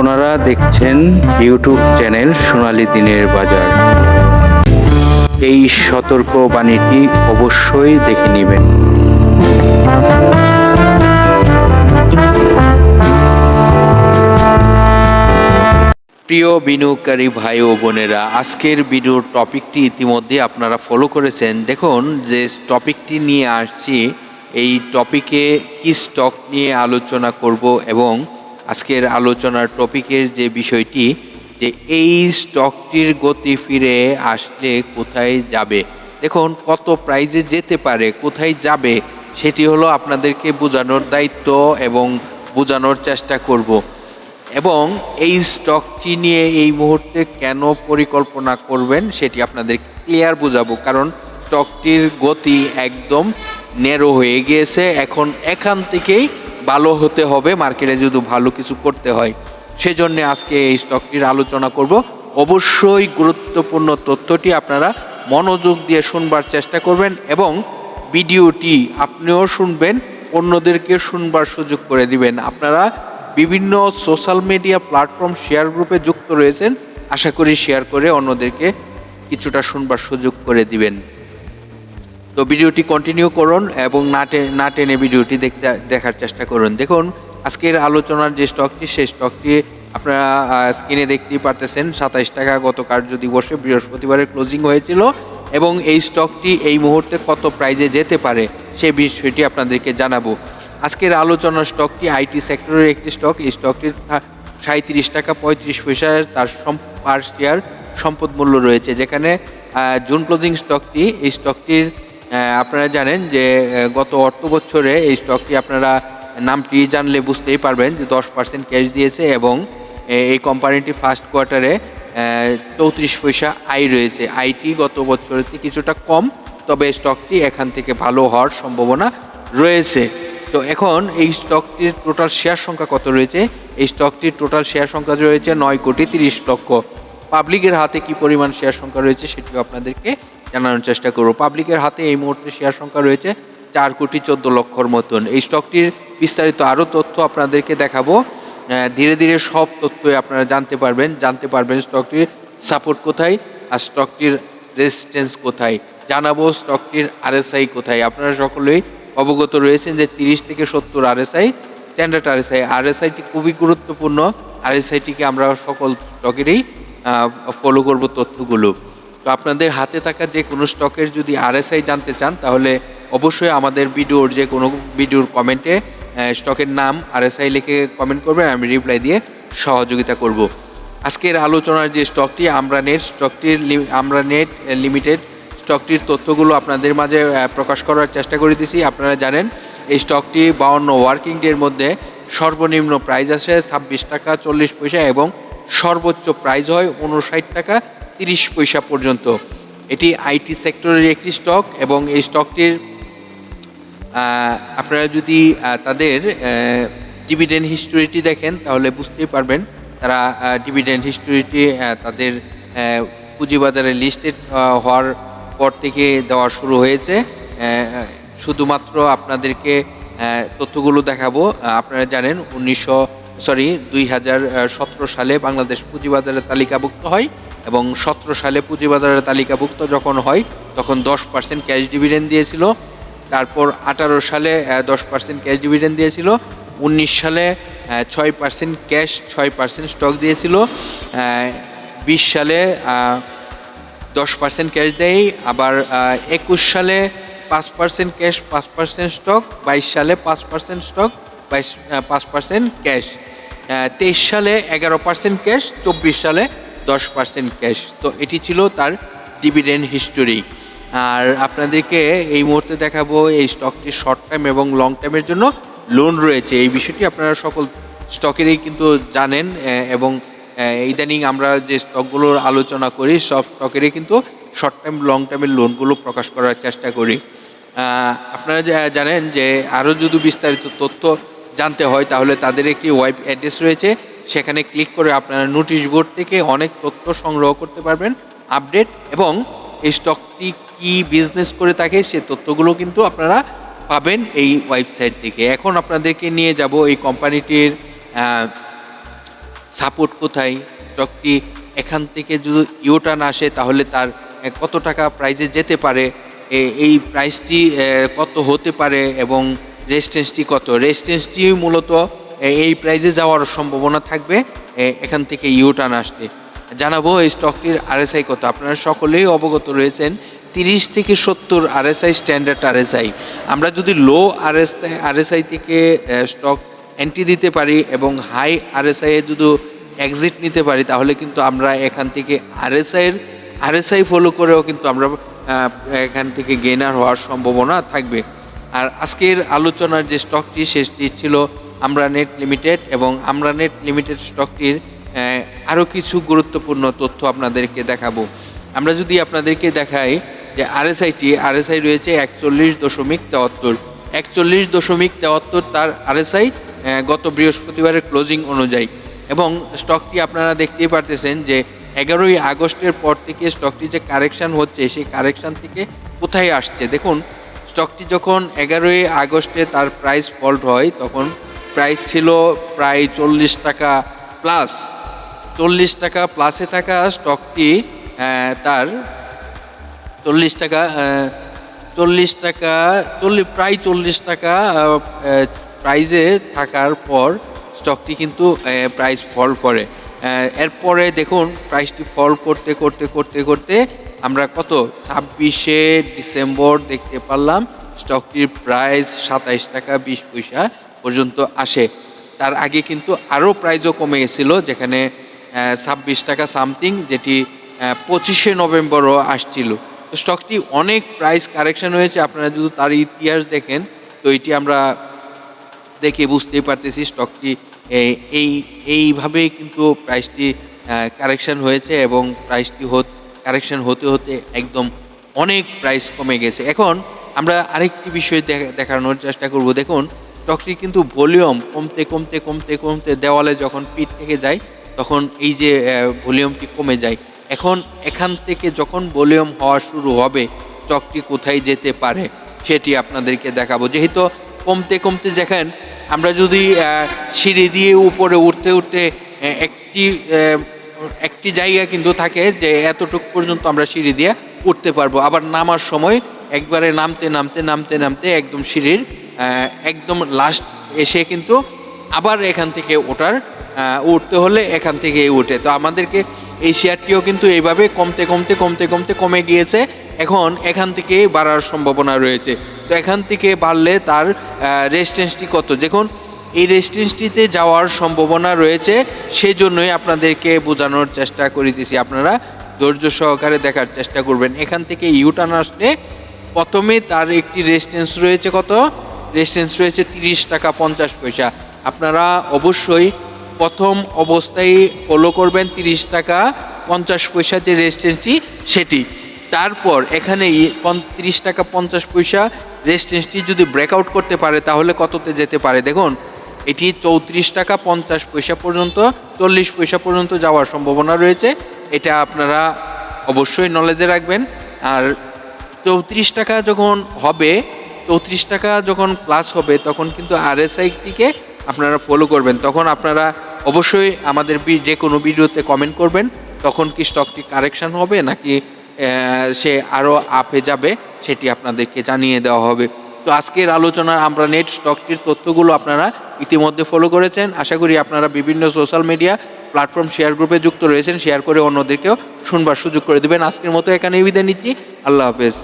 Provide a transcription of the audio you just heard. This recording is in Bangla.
আপনারা দেখছেন ইউটিউব চ্যানেল সোনালি দিনের বাজার। এই সতর্ক বাণীটি অবশ্যই দেখে নেবেন। প্রিয় বিনিয়োগকারী ভাই ও বোনেরা, আজকের ভিডিওর টপিকটি ইতিমধ্যে আপনারা ফলো করেছেন। দেখুন যে টপিকটি নিয়ে আসছি, এই টপিকে কি স্টক নিয়ে আলোচনা করব এবং আজকের আলোচনার টপিকের যে বিষয়টি, যে এই স্টকটির গতি ফিরে আসলে কোথায় যাবে? দেখুন, কত প্রাইজে যেতে পারে, কোথায় যাবে, সেটি হলো আপনাদেরকে বোঝানোর দায়িত্ব এবং বোঝানোর চেষ্টা করব। এবং এই স্টকটি নিয়ে এই মুহূর্তে কেন পরিকল্পনা করবেন, সেটি আপনাদের ক্লিয়ার বোঝাবো। কারণ স্টকটির গতি একদম নেরো হয়ে গিয়েছে। এখন এখান থেকেই ভালো হতে হবে, মার্কেটে যদি ভালো কিছু করতে হয়। সেজন্য আজকে এই স্টকটির আলোচনা করব। অবশ্যই গুরুত্বপূর্ণ তথ্যটি আপনারা মনোযোগ দিয়ে শুনবার চেষ্টা করবেন এবং ভিডিওটি আপনিও শুনবেন, অন্যদেরকে শুনবার সুযোগ করে দিবেন। আপনারা বিভিন্ন সোশ্যাল মিডিয়া প্ল্যাটফর্ম শেয়ার গ্রুপে যুক্ত রয়েছেন। আশা করি শেয়ার করে অন্যদেরকে কিছুটা শুনবার সুযোগ করে দিবেন। তো ভিডিওটি কন্টিনিউ করুন এবং না টে- না টেনে ভিডিওটি দেখতে, দেখার চেষ্টা করুন। দেখুন, আজকের আলোচনার যে স্টকটি সেই স্টকটি আপনারা স্ক্রিনে দেখতেই পারতেছেন, সাতাইশ টাকা গত কার্য দিবসে বৃহস্পতিবারের ক্লোজিং হয়েছিল এবং এই স্টকটি এই মুহূর্তে কত প্রাইজে যেতে পারে সে বিষয়টি আপনাদেরকে জানাব। আজকের আলোচনার স্টকটি আইটি সেক্টরের একটি স্টক এই স্টকটি সাঁত্রিশ টাকা পঁয়ত্রিশ পয়সার তার পার শেয়ার সম্পদ মূল্য রয়েছে। যেখানে জুন ক্লোজিং স্টকটি এই স্টকটির আপনারা জানেন যে গত অর্থ বছরে এই স্টকটি আপনারা নামটি জানলে বুঝতেই পারবেন যে দশ পার্সেন্ট ক্যাশ দিয়েছে এবং এই কোম্পানিটি ফার্স্ট কোয়ার্টারে চৌত্রিশ পয়সা আয় রয়েছে। আইটি গত বছরের কিছুটা কম, তবে স্টকটি এখান থেকে ভালো হওয়ার সম্ভাবনা রয়েছে। তো এখন এই স্টকটির টোটাল শেয়ার সংখ্যা কত রয়েছে? এই স্টকটির টোটাল শেয়ার সংখ্যা রয়েছে নয় কোটি তিরিশ লক্ষ। পাবলিকের হাতে কি পরিমাণ শেয়ার সংখ্যা রয়েছে সেটিও আপনাদেরকে জানানোর চেষ্টা করব। পাবলিকের হাতে এই মুহূর্তে শেয়ার সংখ্যা রয়েছে চার কোটি চোদ্দ লক্ষর মতন। এই স্টকটির বিস্তারিত আরও তথ্য আপনাদেরকে দেখাবো। ধীরে ধীরে সব তথ্যই আপনারা জানতে পারবেন। জানতে পারবেন স্টকটির সাপোর্ট কোথায় আর স্টকটির রেজিস্ট্যান্স কোথায়। জানাব স্টকটির আরএসআই কোথায়। আপনারা সকলেই অবগত রয়েছেন যে তিরিশ থেকে সত্তর আরএসআই স্ট্যান্ডার্ড আরএসআই আরএসআইটি খুবই গুরুত্বপূর্ণ। আরএসআইটিকে আমরা সকল স্টকেরই ফলো করব তথ্যগুলো। তো আপনাদের হাতে থাকা যে কোনো স্টকের যদি আরএসআই জানতে চান, তাহলে অবশ্যই আমাদের ভিডিওর যে কোনো ভিডিওর কমেন্টে স্টকের নাম আরএসআই লিখে কমেন্ট করবেন, আমি রিপ্লাই দিয়ে সহযোগিতা করব। আজকের আলোচনার যে স্টকটি আমরা নেট স্টকটির আমরা নেট লিমিটেড স্টকটির তথ্যগুলো আপনাদের মাঝে প্রকাশ করার চেষ্টা করে দিছি। আপনারা জানেন, এই স্টকটি বাউন্ন ওয়ার্কিং ডের মধ্যে সর্বনিম্ন প্রাইস আসে ছাব্বিশ টাকা চল্লিশ পয়সা এবং সর্বোচ্চ প্রাইস হয় উনষাট টাকা। তিরিশ পয়সা পর্যন্ত। এটি আইটি সেক্টরের একটি স্টক এবং এই স্টকটির আপনারা যদি তাদের ডিভিডেন্ড হিস্টোরিটি দেখেন, তাহলে বুঝতেই পারবেন তারা ডিভিডেন্ড হিস্টোরিটি তাদের পুঁজিবাজারে লিস্টেড হওয়ার পর থেকে দেওয়া শুরু হয়েছে। শুধুমাত্র আপনাদেরকে তথ্যগুলো দেখাবো। আপনারা জানেন উনিশশো সরি দুই হাজার সতেরো সালে বাংলাদেশ পুঁজিবাজারে তালিকাভুক্ত হয়। এবং সতেরো সালে পুঁজিবাজারের তালিকাভুক্ত যখন হয়, তখন দশ পার্সেন্ট ক্যাশ ডিভিডেন্ড দিয়েছিল। তারপর আঠারো সালে দশ পার্সেন্ট ক্যাশ ডিভিডেন্ড দিয়েছিল। উনিশ সালে ছয় পার্সেন্ট ক্যাশ ছয় পার্সেন্ট স্টক দিয়েছিল। বিশ সালে দশ পার্সেন্ট ক্যাশ দেয়। আবার একুশ সালে পাঁচ পার্সেন্ট ক্যাশ পাঁচ পার্সেন্ট স্টক বাইশ সালে পাঁচ পার্সেন্ট স্টক বাইশ পাঁচ পার্সেন্ট ক্যাশ তেইশ সালে এগারো পার্সেন্ট ক্যাশ চব্বিশ সালে দশ পার্সেন্ট ক্যাশ তো এটি ছিল তার ডিভিডেন্ড হিস্টোরি আর আপনাদেরকে এই মুহূর্তে দেখাবো এই স্টকটি শর্ট টাইম এবং লং টাইমের জন্য লোন রয়েছে। এই বিষয়টি আপনারা সকল স্টকেরই কিন্তু জানেন এবং ইদানিং আমরা যে স্টকগুলোর আলোচনা করি, সব স্টকেরই কিন্তু শর্ট টাইম লং টাইমের লোনগুলো প্রকাশ করার চেষ্টা করি। আপনারা জানেন যে আরও যদি বিস্তারিত তথ্য জানতে হয়, তাহলে তাদের একটি ওয়েব অ্যাড্রেস রয়েছে। সেখানে ক্লিক করে আপনারা নোটিশ বোর্ড থেকে অনেক তথ্য সংগ্রহ করতে পারবেন আপডেট এবং এই স্টকটি কি বিজনেস করে থাকে সে তথ্যগুলো কিন্তু আপনারা পাবেন এই ওয়েবসাইট থেকে। এখন আপনাদেরকে নিয়ে যাব এই কোম্পানিটির সাপোর্ট কোথায়? স্টকটি এখান থেকে যদি ইউটার্ন আসে তাহলে তার কত টাকা প্রাইজে যেতে পারে? এই প্রাইসটি কত হতে পারে এবং রেজিস্ট্যান্সটি কত? রেজিস্ট্যান্সটি মূলত এই প্রাইজে যাওয়ার সম্ভাবনা থাকবে। এখান থেকে ইউটার্ন আসতে। জানাব, এই স্টকটির আরএসআই কত? আপনারা সকলেই অবগত রয়েছেন, তিরিশ থেকে সত্তর আরএসআই স্ট্যান্ডার্ড আরএসআই আমরা যদি লো আরএস আরএসআই থেকে স্টক এন্ট্রি দিতে পারি এবং হাই আরএসআই এ যদি এক্সিট নিতে পারি, তাহলে কিন্তু আমরা এখান থেকে আরএসআই এর আরএসআই ফলো করেও কিন্তু আমরা এখান থেকে গেনার হওয়ার সম্ভাবনা থাকবে। আর আজকের আলোচনার যে স্টকটি শেষটি ছিল আমরা নেট লিমিটেড এবং আমরা নেট লিমিটেড স্টকটির আরও কিছু গুরুত্বপূর্ণ তথ্য আপনাদেরকে দেখাবো। আমরা যদি আপনাদেরকে দেখাই যে আরএসআইটি, আরএসআই রয়েছে একচল্লিশ দশমিক তেয়াত্তর একচল্লিশ দশমিক তেয়াত্তর তার আরএসআই গত বৃহস্পতিবারের ক্লোজিং অনুযায়ী। এবং স্টকটি আপনারা দেখতেই পারতেছেন যে এগারোই আগস্টের পর থেকে স্টকটি যে কারেকশন হচ্ছে, সেই কারেকশন থেকে কোথায় আসছে? দেখুন, স্টকটি যখন এগারোই আগস্টে তার প্রাইস ফল্ট হয়, তখন প্রাইস ছিল প্রায় চল্লিশ টাকা প্লাস। চল্লিশ টাকা প্লাসে থাকা স্টকটি তার চল্লিশ টাকা চল্লিশ টাকা চল্লিশ প্রায় চল্লিশ টাকা প্রাইজে থাকার পর স্টকটি কিন্তু প্রাইস ফল করে। এরপরে দেখুন প্রাইসটি ফল করতে করতে করতে করতে আমরা কত? ছাব্বিশে ডিসেম্বর দেখতে পারলাম স্টকটির প্রাইস সাতাইশ টাকা, বিশ পয়সা পর্যন্ত আসে। তার আগে কিন্তু আরও প্রাইজও কমে গেছিল, যেখানে ছাব্বিশ টাকা সামথিং, যেটি পঁচিশে নভেম্বরও আসছিল। তো স্টকটি অনেক প্রাইস কারেকশন হয়েছে, আপনারা যদি তার ইতিহাস দেখেন, তো এটি আমরা দেখে বুঝতেই পারতেছি স্টকটি এই এই এইভাবেই কিন্তু প্রাইসটি কারেকশন হয়েছে এবং প্রাইসটি কারেকশন হতে হতে একদম অনেক প্রাইস কমে গেছে। এখন আমরা আরেকটি বিষয় দেখা- দেখানোর চেষ্টা করব। দেখুন স্টকটি কিন্তু ভলিউম কমতে কমতে কমতে কমতে দেওয়ালে যখন পিঠ থেকে যায়, তখন এই যে ভলিউমটি কমে যায়। এখন এখান থেকে যখন ভলিউম হওয়া শুরু হবে স্টকটি কোথায় যেতে পারে সেটি আপনাদেরকে দেখাবো। যেহেতু কমতে কমতে দেখেন, আমরা যদি সিঁড়ি দিয়ে উপরে উঠতে উঠতে একটি একটি জায়গা কিন্তু থাকে যে, এতটুক পর্যন্ত আমরা সিঁড়ি দিয়ে উঠতে পারব। আবার নামার সময় একবারে নামতে নামতে নামতে নামতে একদম সিঁড়ির একদম লাস্ট এসে কিন্তু আবার এখান থেকে ওঠার উঠতে হলে এখান থেকে উঠে। তো আমাদেরকে এই শেয়ারটিও কিন্তু এইভাবে কমতে কমতে কমতে কমতে কমে গিয়েছে। এখন এখান থেকে বাড়ার সম্ভাবনা রয়েছে। তো এখান থেকে বাড়লে তার রেজিস্ট্যান্সটি কত? দেখুন, এই রেজিস্ট্যান্সটিতে যাওয়ার সম্ভাবনা রয়েছে সেই জন্যই আপনাদেরকে বোঝানোর চেষ্টা করে করিতেছি। আপনারা ধৈর্য সহকারে দেখার চেষ্টা করবেন। এখান থেকে ইউটার্ন আসলে প্রথমে তার একটি রেজিস্ট্যান্স রয়েছে কত? রেজিস্ট্যান্স রয়েছে তিরিশ টাকা পঞ্চাশ পয়সা। আপনারা অবশ্যই প্রথম অবস্থায় ফলো করবেন তিরিশ টাকা পঞ্চাশ পয়সা যে রেজিস্ট্যান্সটি সেটি। তারপর এখানে তিরিশ টাকা পঞ্চাশ পয়সা রেজিস্ট্যান্সটি যদি ব্রেকআউট করতে পারে, তাহলে কততে যেতে পারে? দেখুন, এটি চৌত্রিশ টাকা পঞ্চাশ পয়সা পর্যন্ত, চল্লিশ পয়সা পর্যন্ত যাওয়ার সম্ভাবনা রয়েছে। এটা আপনারা অবশ্যই নলেজে রাখবেন। আর চৌত্রিশ টাকা যখন হবে চৌত্রিশ টাকা যখন ক্লাস হবে, তখন কিন্তু আর আরএসআইটিকে আপনারা ফলো করবেন। তখন আপনারা অবশ্যই আমাদের যে কোনো ভিডিওতে কমেন্ট করবেন, তখন কি স্টকটি কারেকশন হবে, নাকি সে আরও আপে যাবে, সেটি আপনাদেরকে জানিয়ে দেওয়া হবে। তো আজকের আলোচনার আমরা নেট স্টকটির তথ্যগুলো আপনারা ইতিমধ্যে ফলো করেছেন। আশা করি আপনারা বিভিন্ন সোশ্যাল মিডিয়া প্ল্যাটফর্ম শেয়ার গ্রুপে যুক্ত রয়েছেন শেয়ার করে অন্যদেরকেও শুনবার সুযোগ করে দেবেন। আজকের মতো এখানে বিদায় নিচ্ছি। আল্লাহ হাফেজ।